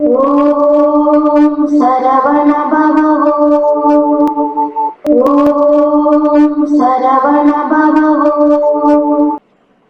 ஓம்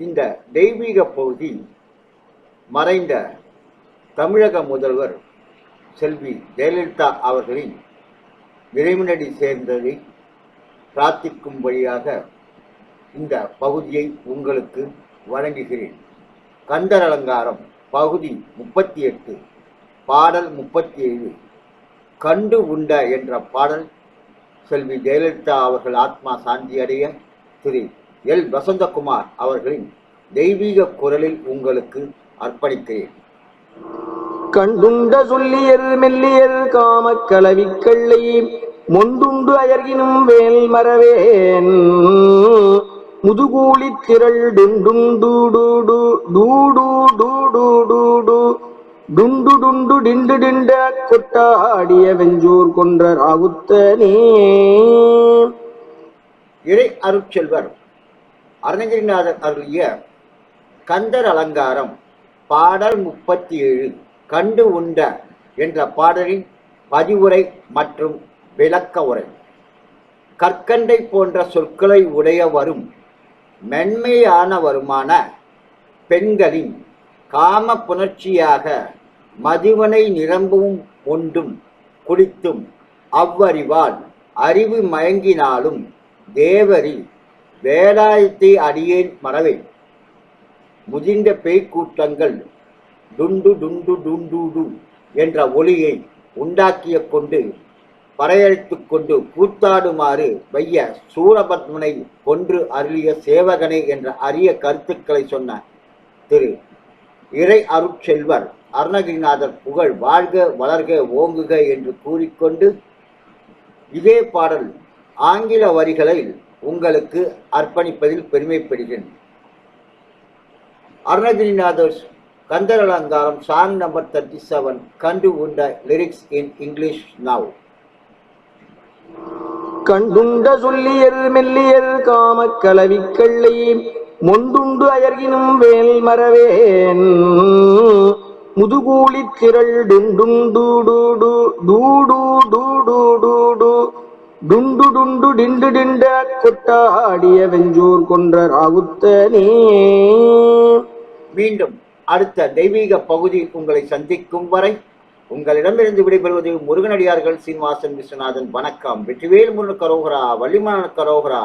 இந்த தெய்வீக பகுதி மறைந்த தமிழக முதல்வர் செல்வி ஜெயலலிதா அவர்களின் விரைவினடி சேர்ந்ததை பிரார்த்திக்கும் வழியாக இந்த பகுதியை உங்களுக்கு வழங்குகிறேன். கந்தர் அலங்காரம் பகுதி முப்பத்தி எட்டு. பாடல் முப்பத்தி ஏழு கண்டு உண்ட என்ற பாடல் செல்வி ஜெயலலிதா அவர்கள் ஆத்மா சாந்தி அடைய திரு எல். வசந்தகுமார் அவர்களின் தெய்வீக குரலில் உங்களுக்கு அர்ப்பணிக்கிறேன். கண்டுண்ட சொல்லியர் மெல்லியர் காமக் கலவிக் கள்ளை மொண்டுண்டு அயர்கினும் வேல் மரவேன் முதுகூலி திரள் டுண்டுண்டு டூடு டூடு டூடு டூடு டுண்டு டுண்டு டிண்டு டிண்ட கொட்டாடிய வெஞ்சூர் கொன்ற ராவுத்தனே. இறை அருட்செல்வர் அருணகிரிநாதர் அருளிய கந்தர் அலங்காரம் பாடல் முப்பத்தி ஏழு கண்டு உண்ட என்ற பாடலின் பதிவுரை மற்றும் விளக்க உரை. கற்கண்டை போன்ற சொற்களை உடைய வரும் மென்மையானவருமான பெண்களின் காம புணர்ச்சியாக மதுவனை நிரம்பவும் ஒன்றும் குடித்தும் அவ்வறிவால் அறிவு மயங்கினாலும் தேவரில் வேலாயத்தை அடியேன் மறவேன் முதிர்ந்த பேய்க்கூட்டங்கள் டுண்டு டுண்டு டுண்டுடு என்ற ஒளியை உண்டாக்கிய கொண்டு பறையடித்துக் கொண்டு கூத்தாடுமாறு வைய சூரபத்மனை கொன்று அருளிய சேவகனே என்ற அரிய கருத்துக்களை சொன்ன திரு இறை அருட்செல்வர் அருணகிரிநாதர் புகழ் வாழ்க வளர்க ஓங்குக என்று கூறிக்கொண்டு இதே பாடல் ஆங்கில வரிகளில் உங்களுக்கு அர்ப்பணிப்பதில் பெருமைப்படுகிறேன். அருணகிரிநாதர் கந்தர் அலங்காரம் சாங் நம்பர் தேர்ட்டி செவன் கண்டு உண்ட லிரிக்ஸ் இன் இங்கிலீஷ் நவ் கண்டுண்ட சொல்லியர் மெல்லியர் காமக் கலவிக் அயர்கினும் வேல் மரவேன் முதுகூலி திரள் டுண்டுண்டு டூடு டூடு டூடு டூடு டுண்டு டுண்டு டிண்டு டிண்ட கொட்டாடிய வெஞ்சூர் கொன்ற ராவுத்தனே. மீண்டும் அடுத்த தெய்வீக பகுதி உங்களை சந்திக்கும் வரை உங்களிடமிருந்து விடைபெறுவது முருகனடியார்கள் சீனிவாசன் விஸ்வநாதன். வணக்கம். வெற்றிவேல் முருகன் கரோகரா வள்ளிமலனுக்கு கரோகரா.